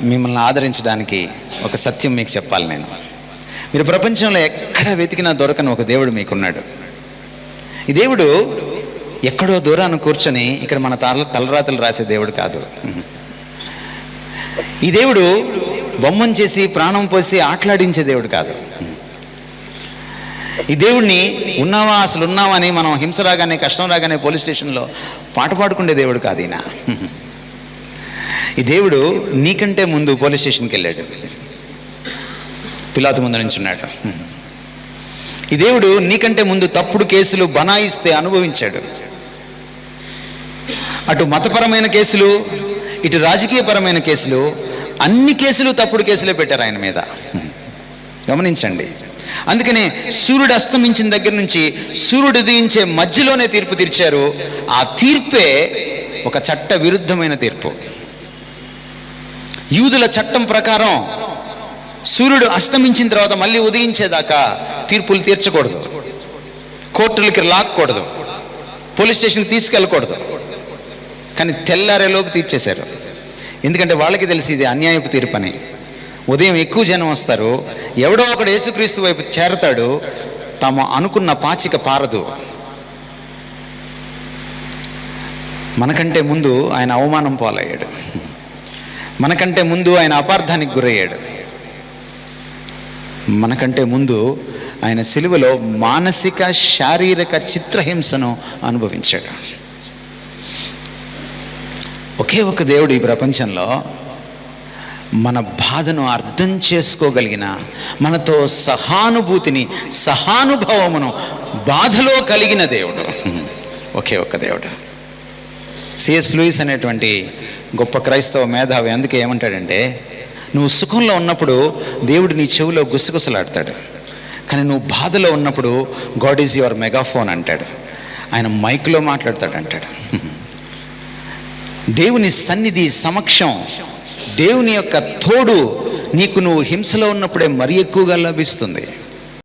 మిమ్మల్ని ఆదరించడానికి ఒక సత్యం మీకు చెప్పాలి నేను. మీరు ప్రపంచంలో ఎక్కడ వెతికినా దొరకని ఒక దేవుడు మీకున్నాడు. ఈ దేవుడు ఎక్కడో దూరాన్ని కూర్చొని ఇక్కడ మన తల తలరాతలు రాసే దేవుడు కాదు. ఈ దేవుడు బొమ్మం చేసి ప్రాణం పోసి ఆటలాడించే దేవుడు కాదు. ఈ దేవుడిని ఉన్నావా అసలు ఉన్నావా అని మనం హింస రాగానే కష్టం రాగానే పోలీస్ స్టేషన్లో పాట పాడుకునే దేవుడు కాదు ఈయన. ఈ దేవుడు నీకంటే ముందు పోలీస్ స్టేషన్కి వెళ్ళాడు. పిలాతు ముందు నుంచి ఉన్నాడు. ఈ దేవుడు నీకంటే ముందు తప్పుడు కేసులు బనాయిస్తే అనుభవించాడు. అటు మతపరమైన కేసులు ఇటు రాజకీయపరమైన కేసులు అన్ని కేసులు తప్పుడు కేసులే పెట్టారు ఆయన మీద. గమనించండి. అందుకనే సూర్యుడు అస్తమించిన దగ్గర నుంచి సూర్యుడు ఉదయించే మధ్యలోనే తీర్పు తీర్చారు. ఆ తీర్పే ఒక చట్ట విరుద్ధమైన తీర్పు. యూదుల చట్టం ప్రకారం సూర్యుడు అస్తమించిన తర్వాత మళ్ళీ ఉదయించేదాకా తీర్పులు తీర్చకూడదు. కోర్టులకి లాక్కూడదు. పోలీస్ స్టేషన్కి తీసుకెళ్ళకూడదు. కానీ తెల్లారేలోపు తీర్చేశారు. ఎందుకంటే వాళ్ళకి తెలిసి ఇది అన్యాయపు తీర్పు అని ఉదయం ఎక్కువ జనం వస్తారు. ఎవడో ఒకడు యేసుక్రీస్తు వైపు చేరతాడు. తాము అనుకున్న పాచిక పారదు. మనకంటే ముందు ఆయన అవమానం పాలయ్యాడు. మనకంటే ముందు ఆయన అపార్థానికి గురయ్యాడు. మనకంటే ముందు ఆయన సిలువలో మానసిక శారీరక చిత్రహింసను అనుభవించాడు. ఒకే ఒక దేవుడు ఈ ప్రపంచంలో మన బాధను అర్థం చేసుకోగలిగిన మనతో సహానుభూతిని సహానుభవమును బాధలో కలిగిన దేవుడు. ఒకే ఒక్క దేవుడు. సిఎస్ లూయిస్ అనేటువంటి గొప్ప క్రైస్తవ మేధావి అందుకే ఏమంటాడంటే నువ్వు సుఖంలో ఉన్నప్పుడు దేవుడు నీ చెవిలో గుసగుసలాడతాడు. కానీ నువ్వు బాధలో ఉన్నప్పుడు గాడ్ ఈజ్ యువర్ మెగాఫోన్ అంటాడు. ఆయన మైక్లో మాట్లాడతాడు అంటాడు దేవుని సన్నిధి సమక్షం దేవుని యొక్క తోడు నీకు నువ్వు హింసలో ఉన్నప్పుడే మరి ఎక్కువగా లభిస్తుంది.